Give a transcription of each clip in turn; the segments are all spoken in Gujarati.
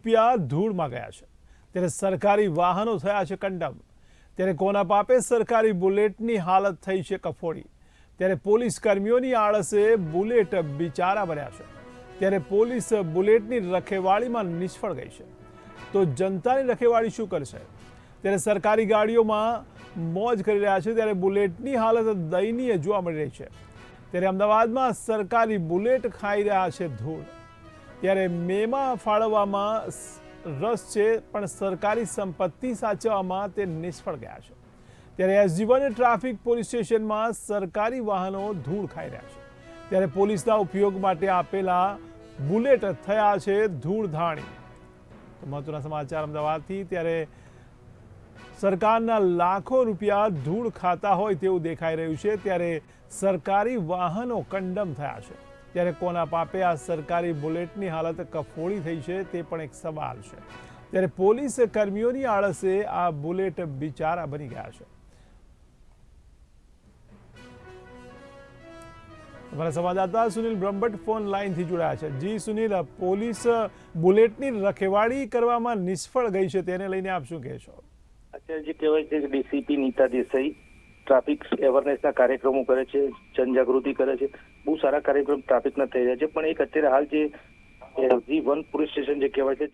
રૂપિયા ધૂળમાં ગયા છે. ત્યારે સરકારી વાહનો થયા છે કંડમ. ત્યારે કોના પાપે સરકારી બુલેટની હાલત થઈ છે કફોડી. ત્યારે પોલીસ કર્મીઓની આળસે બુલેટ બિચારા બન્યા છે. ત્યારે પોલીસ બુલેટની રખેવાળીમાં નિષ્ફળ ગઈ છે. તો જનતાની રખેવાળી શું કરશે? ત્યારે સરકારી ગાડીઓમાં મોજ કરી રહ્યા છે. ત્યારે બુલેટની હાલત દયનીય જોવા મળી રહી છે. ત્યારે અમદાવાદમાં સરકારી બુલેટ ખાઈ રહ્યા છે ધૂળ. ત્યારે મેમાં ફાળવવામાં રસ છે, પણ સરકારી સંપત્તિ સાચવવામાં તે નિષ્ફળ ગયા છે. ત્યારે એસજીવન ટ્રાફિક પોલીસ સ્ટેશનમાં સરકારી વાહનો ધૂળ ખાઈ રહ્યા છે. ત્યારે પોલીસના ઉપયોગ માટે આપેલા બુલેટ થયા છે ધૂળધાણી. મહત્વના સમાચાર અમદાવાદથી, ત્યારે સરકારના લાખો રૂપિયા ધૂળ ખાતા હોય તેવું દેખાઈ રહ્યું છે. ત્યારે સરકારી વાહનો કંડમ થયા છે. ત્યારે કોના પાપે આ સરકારી બુલેટની હાલત કફોડી થઈ છે તે પણ એક સવાલ છે. ત્યારે પોલીસ કર્મીઓની આળસે આ બુલેટ બિચારા બની ગયા છે. અમારા સંવાદદાતા સુનિલ બ્રહ્મભટ્ટ ફોન લાઈનથી જોડાયા છે. જી સુનિલ, પોલીસ બુલેટની રખેવાળી કરવામાં નિષ્ફળ ગઈ છે તેને લઈને આપ શું કહેશો? અત્યારે જે કહેવાય છે ડીસીપી નીતા દેસાઈ ટ્રાફિક અવેરનેસના કાર્યક્રમો કરે છે, જનજાગૃતિ કરે છે. બહુ સારા કાર્યક્રમ ટ્રાફિકના થઈ રહ્યા છે. પણ એક અત્યારે હાલ જે જી વન પોલીસ સ્ટેશન જે કહેવાય છે,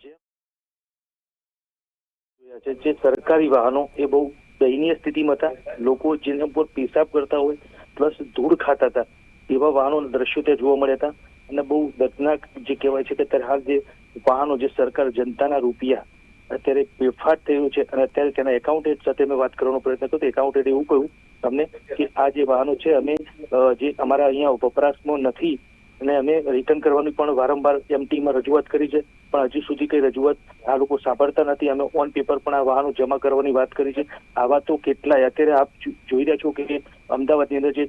જે જે સરકારી વાહનો એ બહુ દયનીય સ્થિતિમાં હતા. લોકો જેના ઉપર પેશાબ કરતા હોય પ્લસ ધૂળ ખાતા હતા, એવા વાહનોના દ્રશ્યો ત્યાં જોવા મળ્યા હતા. અને બહુ દર્દનાક જે કહેવાય છે કે અત્યારે હાલ જે વાહનો જે સરકાર જનતાના રૂપિયા અત્યારે બેફાટ થયું છે. અને અત્યારે તેના એકાઉન્ટેડ સાથે મેં વાત કરવાનો પ્રયત્ન કર્યો એકાઉન્ટેડ એવું કહ્યું તમને કે આ જે વાહનો છે, અમે જે અમારા અહીંયા વપરાશમાં નથી અને અમે રિટર્ન કરવાની પણ વારંવાર એમટીમાં રજૂઆત કરી છે. પણ હજુ સુધી કઈ રજૂઆત આ લોકો સાંભળતા નથી. અમે ઓન પેપર પણ આ વાહનો જમા કરવાની વાત કરી છે. આવા તો કેટલાય. અત્યારે આપ જોઈ રહ્યા છો કે અમદાવાદની અંદર જે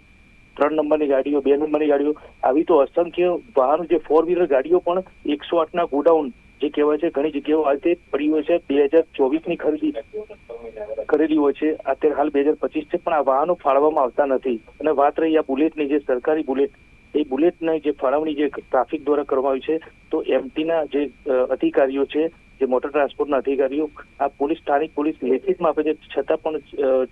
ત્રણ નંબરની ગાડીઓ, બે નંબરની ગાડીઓ, આવી તો અસંખ્ય વાહનો, જે ફોર વ્હીલર ગાડીઓ પણ એકસો આઠના ગોડાઉન જે કહેવાય છે, ઘણી જગ્યાઓ આજે પડી હોય છે, બે હજાર ચોવીસની ખરીદી કરેલી હોય છે. અત્યારે હાલ બે હજાર પચીસ છે, પણ આ વાહનો ફાળવવામાં આવતા નથી. અને વાત રહી આ બુલેટની, જે સરકારી બુલેટ, એ બુલેટની જે ફાળવણી જે ટ્રાફિક દ્વારા કરવામાં આવી છે, તો એમટીના જે અધિકારીઓ છે, જે મોટર ટ્રાન્સપોર્ટના અધિકારીઓ, આ પોલીસ, સ્થાનિક પોલીસ લેખિતમાં આપે છે, છતાં પણ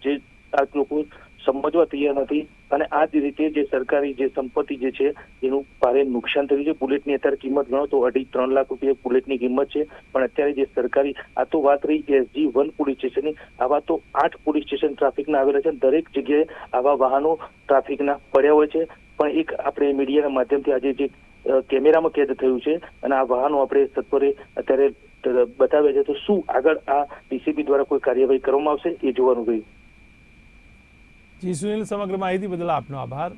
જે આ લોકો સમજવા તૈયાર નથી. અને આ જ રીતે જે સરકારી જે સંપત્તિ જે છે, એનું ભારે નુકસાન થયું છે. બુલેટની અત્યારે કિંમત ગણો તો અઢી ત્રણ લાખ રૂપિયા બુલેટની કિંમત છે. પણ અત્યારે જે સરકારી, આ તો વાત રહી એસજી વન પોલીસ સ્ટેશનની. આવા તો આઠ પોલીસ સ્ટેશન ટ્રાફિકના આવેલા છે દરેક જગ્યાએ આવા વાહનો ટ્રાફિકના પડ્યા હોય છે. પણ એક આપણે મીડિયાના માધ્યમથી આજે જે કેમેરામાં કેદ થયું છે અને આ વાહનો આપણે સત્વરે અત્યારે બતાવ્યા છે. તો શું આગળ આ ડીસીપી દ્વારા કોઈ કાર્યવાહી કરવામાં આવશે એ જોવાનું રહ્યું. જી, સુનિલ, સમગ્ર માહિતી બદલ આપનો આભાર.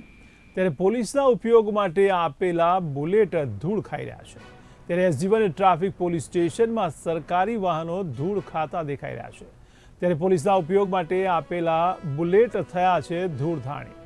ત્યારે પોલીસના ઉપયોગ માટે આપેલા બુલેટ ધૂળ ખાઈ રહ્યા છે. ત્યારે એસજીવન ટ્રાફિક પોલીસ સ્ટેશનમાં સરકારી વાહનો ધૂળ ખાતા દેખાઈ રહ્યા છે. ત્યારે પોલીસના ઉપયોગ માટે આપેલા બુલેટ થયા છે ધૂળધાણી.